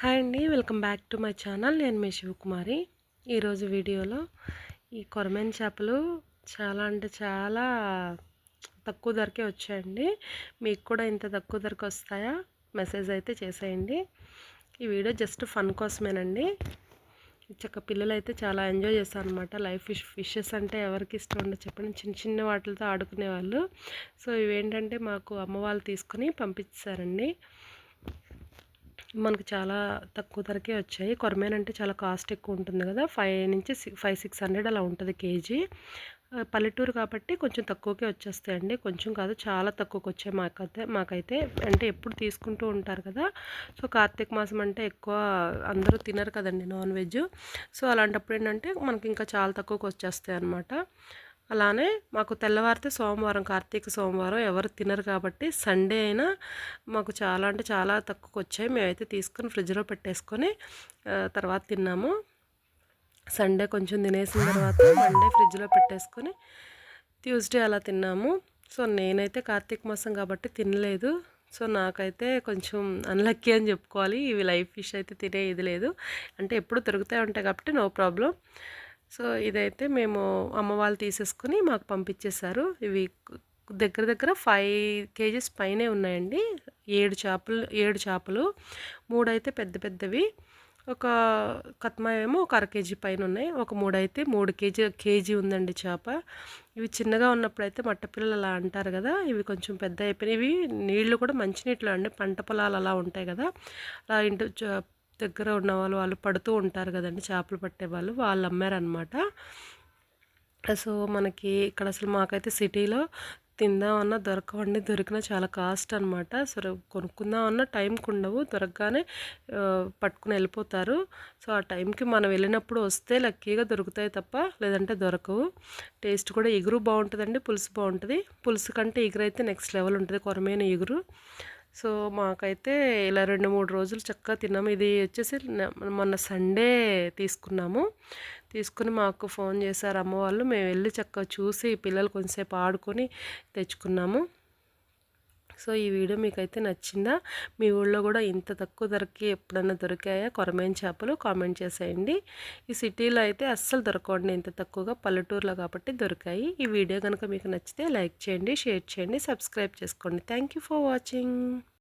Hi అండి welcome back to my channel. నేను మీ శివకుమారి. ఈరోజు వీడియోలో ఈ కొరమేన్ చేపలు చాలా అంటే చాలా తక్కువ ధరకే వచ్చాయండి. మీకు కూడా ఇంత తక్కువ ధరకు వస్తాయా? మెసేజ్ అయితే చేసేయండి. ఈ వీడియో జస్ట్ ఫన్ కోసమేనండి. చక్క పిల్లలు అయితే చాలా ఎంజాయ్ చేస్తాను అనమాట లైఫ్ ఫిష్ ఫిషెస్ అంటే ఎవరికి ఇష్టం ఉండదు చెప్పండి. చిన్న చిన్న వాటితో ఆడుకునేవాళ్ళు. సో ఇవేంటంటే మాకు అమ్మ వాళ్ళు తీసుకొని పంపించారండి మనకు చాలా తక్కువ ధరకే వచ్చాయి. కొరమేన్ అంటే చాలా కాస్ట్ ఎక్కువ ఉంటుంది కదా. ఫైవ్ నుంచి ఫైవ్ సిక్స్ హండ్రెడ్ అలా ఉంటుంది కేజీ. పల్లెటూరు కాబట్టి కొంచెం తక్కువకే వచ్చేస్తాయండి. కొంచెం కాదు చాలా తక్కువకి వచ్చాయి మాకైతే మాకైతే. అంటే ఎప్పుడు తీసుకుంటూ ఉంటారు కదా. సో కార్తీక మాసం అంటే ఎక్కువ అందరూ తినరు కదండి నాన్ వెజ్. సో అలాంటప్పుడు ఏంటంటే మనకి ఇంకా చాలా తక్కువకి వచ్చేస్తాయి అన్నమాట అలానే మాకు తెల్లవారితే సోమవారం కార్తీక సోమవారం ఎవరు తినరు కాబట్టి సండే అయినా మాకు చాలా అంటే చాలా తక్కువకి వచ్చాయి మేమైతే తీసుకొని ఫ్రిడ్జ్లో పెట్టేసుకొని తర్వాత తిన్నాము. సండే కొంచెం తినేసిన తర్వాత మండే ఫ్రిడ్జ్లో పెట్టేసుకొని ట్యూస్డే అలా తిన్నాము. సో నేనైతే కార్తీక మాసం కాబట్టి తినలేదు. సో నాకైతే కొంచెం అన్లక్కీ అని చెప్పుకోవాలి. ఇవి లైఫ్ ఫిష్ అయితే తినే ఇది లేదు. అంటే ఎప్పుడు దొరుకుతూ ఉంటాయి కాబట్టి నో ప్రాబ్లం. సో ఇదైతే మేము అమ్మ వాళ్ళు తీసేసుకుని మాకు పంపించేశారు. ఇవి దగ్గర దగ్గర ఫైవ్ కేజీస్ పైనే ఉన్నాయండి. ఏడు చేపలు ఏడు చేపలు మూడైతే పెద్ద పెద్దవి. ఒక కత్మా ఏమో ఒక అర కేజీ పైన ఉన్నాయి. ఒక మూడైతే మూడు కేజీ కేజీ ఉందండి చేప. ఇవి చిన్నగా ఉన్నప్పుడు అయితే మట్టపిల్లలు అలా అంటారు కదా ఇవి కొంచెం పెద్ద అయిపోయినాయి ఇవి నీళ్ళు కూడా మంచినీటిలో అండి. పంట పొలాలు అలా ఉంటాయి కదా. అలా ఇంటి దగ్గర ఉన్న వాళ్ళు వాళ్ళు పడుతూ ఉంటారు కదండి చేపలు పట్టేవాళ్ళు వాళ్ళు అమ్మారనమాట సో మనకి ఇక్కడ అసలు మాకైతే సిటీలో తిందామన్నా దొరకవండి దొరికినా చాలా కాస్ట్ అనమాట సరే కొనుక్కుందామన్నా టైంకి ఉండవు దొరకగానే పట్టుకుని వెళ్ళిపోతారు. సో ఆ టైంకి మనం వెళ్ళినప్పుడు వస్తే లక్కీగా దొరుకుతాయి తప్ప లేదంటే దొరకవు. టేస్ట్ కూడా ఎగురు బాగుంటుందండి పులుసు బాగుంటుంది. పులుసు కంటే ఎగురు అయితే నెక్స్ట్ లెవెల్ ఉంటుంది కొరమైన ఎగురు. సో మాకైతే ఇలా రెండు మూడు రోజులు చక్కగా తిన్నాము ఇది వచ్చేసి మొన్న సండే తీసుకున్నాము. తీసుకుని మాకు ఫోన్ చేశారు అమ్మ వాళ్ళు. మేము వెళ్ళి చక్కగా చూసి పిల్లలు కొంచెంసేపు ఆడుకొని తెచ్చుకున్నాము. సో ఈ వీడియో మీకైతే నచ్చిందా? మీ ఊళ్ళో కూడా ఇంత తక్కువ ధరకి ఎప్పుడన్నా దొరికాయా? కొరమైన చేపలు కామెంట్ చేసేయండి. ఈ సిటీలో అయితే అస్సలు దొరకండి ఇంత తక్కువగా పల్లెటూరులో కాబట్టి దొరికాయి. ఈ వీడియో కనుక మీకు నచ్చితే లైక్ చేయండి షేర్ చేయండి సబ్స్క్రైబ్ చేసుకోండి. Thank for watching.